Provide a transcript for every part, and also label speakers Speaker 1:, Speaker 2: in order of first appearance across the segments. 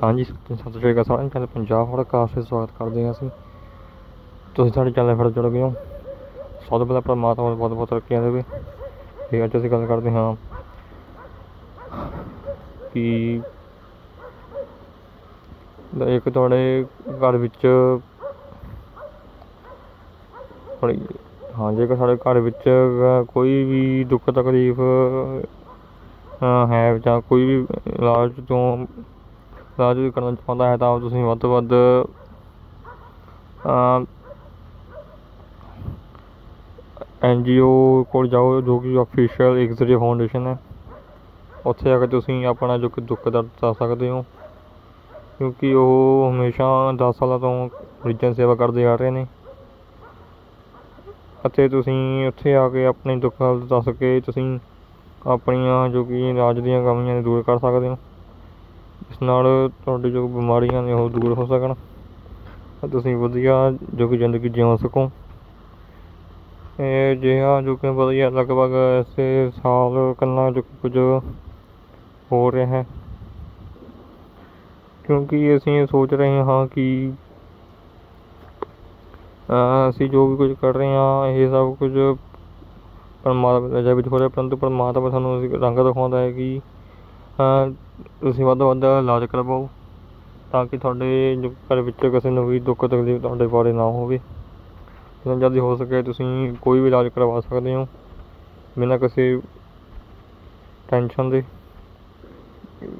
Speaker 1: ਹਾਂਜੀ, ਸਤਿ ਸ਼੍ਰੀ ਅਕਾਲ ਸਾਰਿਆਂ ਨੂੰ। ਚੈਨਲ ਪੰਜਾਬ ਫੜ ਕਾਸ ਸਵਾਗਤ ਕਰਦੇ ਹਾਂ ਅਸੀਂ। ਤੁਸੀਂ ਸਾਡੇ ਚੈਨਲ ਫੜ ਜੁੜ ਗਏ ਹੋ। ਸਭ ਤੋਂ ਪਹਿਲਾਂ ਪਰਮਾਤਮਾ ਨੂੰ ਬਹੁਤ ਬਹੁਤ ਤਰੱਕੀਆਂ ਦੇਵੇ ਤੇ ਅੱਜ ਅਸੀਂ ਗੱਲ ਕਰਦੇ ਹਾਂ ਕਿ ਇੱਕ ਤੁਹਾਡੇ ਘਰ ਵਿੱਚ ਥੋੜ੍ਹੀ ਹਾਂ, ਜੇਕਰ ਸਾਡੇ ਘਰ ਵਿੱਚ ਕੋਈ ਵੀ ਦੁੱਖ ਤਕਲੀਫ ਹੈ ਜਾਂ ਕੋਈ ਵੀ ਇਲਾਜ ਤੋਂ ਇਲਾਜ ਕਰਨਾ ਚਾਹੁੰਦਾ ਹੈ ਤਾਂ ਤੁਸੀਂ ਵੱਧ ਤੋਂ ਵੱਧ ਐਨ ਜੀ ਓ ਕੋਲ ਜਾਓ ਜੋ ਕਿ ਅਫੀਸ਼ੀਅਲ ਐਗਜ਼ਰੇ ਫਾਊਂਡੇਸ਼ਨ ਹੈ। ਉੱਥੇ ਜਾ ਕੇ ਤੁਸੀਂ ਆਪਣਾ ਜੋ ਕਿ ਦੁੱਖ ਦਰਦ ਦੱਸ ਸਕਦੇ ਹੋ, ਕਿਉਂਕਿ ਉਹ ਹਮੇਸ਼ਾ 10 ਸਾਲਾਂ ਤੋਂ ਮਰੀਜ਼ਾਂ ਦੀ ਸੇਵਾ ਕਰਦੇ ਆ ਰਹੇ ਨੇ। ਅਤੇ ਤੁਸੀਂ ਉੱਥੇ ਆ ਕੇ ਆਪਣੇ ਦੁੱਖ ਹਾਲਤ ਦੱਸ ਕੇ ਤੁਸੀਂ ਆਪਣੀਆਂ ਜੋ ਕਿ ਇਲਾਜ ਦੀਆਂ ਕਮੀਆਂ ਨੂੰ ਦੂਰ ਕਰ ਸਕਦੇ ਹੋ। ਇਸ ਨਾਲ ਤੁਹਾਡੀ ਜੋ ਬਿਮਾਰੀਆਂ ਨੇ ਉਹ ਦੂਰ ਹੋ ਸਕਣ। ਤੁਸੀਂ ਵਧੀਆ ਜੋ ਕਿ ਜ਼ਿੰਦਗੀ ਜਿਉ ਸਕੋ। ਇਹ ਅਜਿਹਾ ਜੋ ਕਿ ਵਧੀਆ ਲਗਭਗ ਇਸੇ ਸਾਲ ਕੰਨਾ ਜੋ ਕੁਝ ਹੋ ਰਿਹਾ ਹੈ। ਕਿਉਂਕਿ ਅਸੀਂ ਸੋਚ ਰਹੇ ਹਾਂ ਕਿ ਅਸੀਂ ਜੋ ਵੀ ਕੁਝ ਕਰ ਰਹੇ ਹਾਂ, ਇਹ ਸਭ ਕੁਝ ਪਰਮਾਤਮਾ ਦੀ ਰਜ਼ਾ ਵਿੱਚ ਹੋ ਰਿਹਾ ਪਰੰਤੂ ਪਰਮਾਤਮਾ ਸਾਨੂੰ ਰੰਗ ਦਿਖਾਉਂਦਾ ਹੈ ਕਿ ਤੁਸੀਂ ਵੱਧ ਤੋਂ ਵੱਧ ਇਲਾਜ ਕਰਵਾਓ ਤਾਂ ਕਿ ਤੁਹਾਡੇ ਜੋ ਘਰ ਵਿੱਚ ਕਿਸੇ ਨੂੰ ਵੀ ਦੁੱਖ ਤਕਲੀਫ ਤੁਹਾਡੇ ਬਾਰੇ ਨਾ ਹੋਵੇ। ਜਿੰਨਾ ਜਲਦੀ ਹੋ ਸਕੇ ਤੁਸੀਂ ਕੋਈ ਵੀ ਇਲਾਜ ਕਰਵਾ ਸਕਦੇ ਹੋ, ਬਿਨਾਂ ਕਿਸੇ ਟੈਨਸ਼ਨ ਦੇ।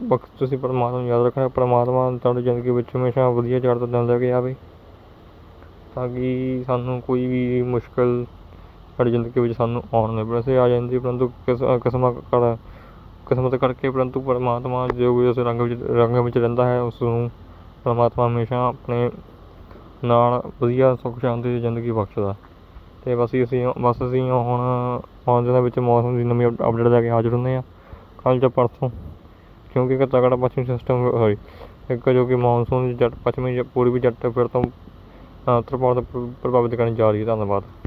Speaker 1: ਬਸ ਤੁਸੀਂ ਪਰਮਾਤਮਾ ਨੂੰ ਯਾਦ ਰੱਖਣਾ, ਪਰਮਾਤਮਾ ਤੁਹਾਡੀ ਜ਼ਿੰਦਗੀ ਵਿੱਚ ਹਮੇਸ਼ਾ ਵਧੀਆ ਚੜ੍ਹਦਾ ਦਿਨ ਲੈ ਕੇ ਆਵੇ ਤਾਂ ਕਿ ਸਾਨੂੰ ਕੋਈ ਵੀ ਮੁਸ਼ਕਲ ਸਾਡੀ ਜ਼ਿੰਦਗੀ ਵਿੱਚ ਸਾਨੂੰ ਆਉਣ ਨਾ ਵੈਸੇ ਆ ਜਾਂਦੀ ਪਰੰਤੂ ਕਿਸ, ਕਿਸਮਾਂ ਕਰ ਕਿਸਮਤ ਕਰਕੇ ਪਰੰਤੂ ਪਰਮਾਤਮਾ ਜੋ ਵੀ ਉਸ ਰੰਗ ਵਿੱਚ ਰੰਗ ਵਿੱਚ ਰਹਿੰਦਾ ਹੈ, ਉਸ ਨੂੰ ਪਰਮਾਤਮਾ ਹਮੇਸ਼ਾ ਆਪਣੇ ਨਾਲ ਵਧੀਆ ਸੁੱਖ ਸ਼ਾਂਤੀ ਦੀ ਜ਼ਿੰਦਗੀ ਬਖਸ਼ਦਾ। ਅਤੇ ਬਸ ਹੀ ਅਸੀਂ ਬਸ ਅਸੀਂ ਹੁਣ ਆਉਣ ਦਿਨਾਂ ਵਿੱਚ ਮੌਸਮ ਦੀ ਨਵੀਂ ਅਪਡੇਟ ਲੈ ਕੇ ਹਾਜ਼ਰ ਹੁੰਦੇ ਹਾਂ। ਕੱਲ੍ਹ ਜਾਂ ਪਰਸੋਂ, ਕਿਉਂਕਿ ਇੱਕ ਤਕੜਾ ਪੱਛਮੀ ਸਿਸਟਮ ਹੋਈ ਇੱਕ ਜੋ ਕਿ ਮੌਨਸੂਨ ਜੱਟ, ਪੱਛਮੀ ਜਾਂ ਪੂਰਬੀ ਜੱਟ ਫਿਰ ਤੋਂ ਉੱਤਰ ਭਾਰਤ ਪ੍ਰਭਾਵਿਤ ਕਰਨ ਜਾ ਰਹੀ ਹੈ। ਧੰਨਵਾਦ।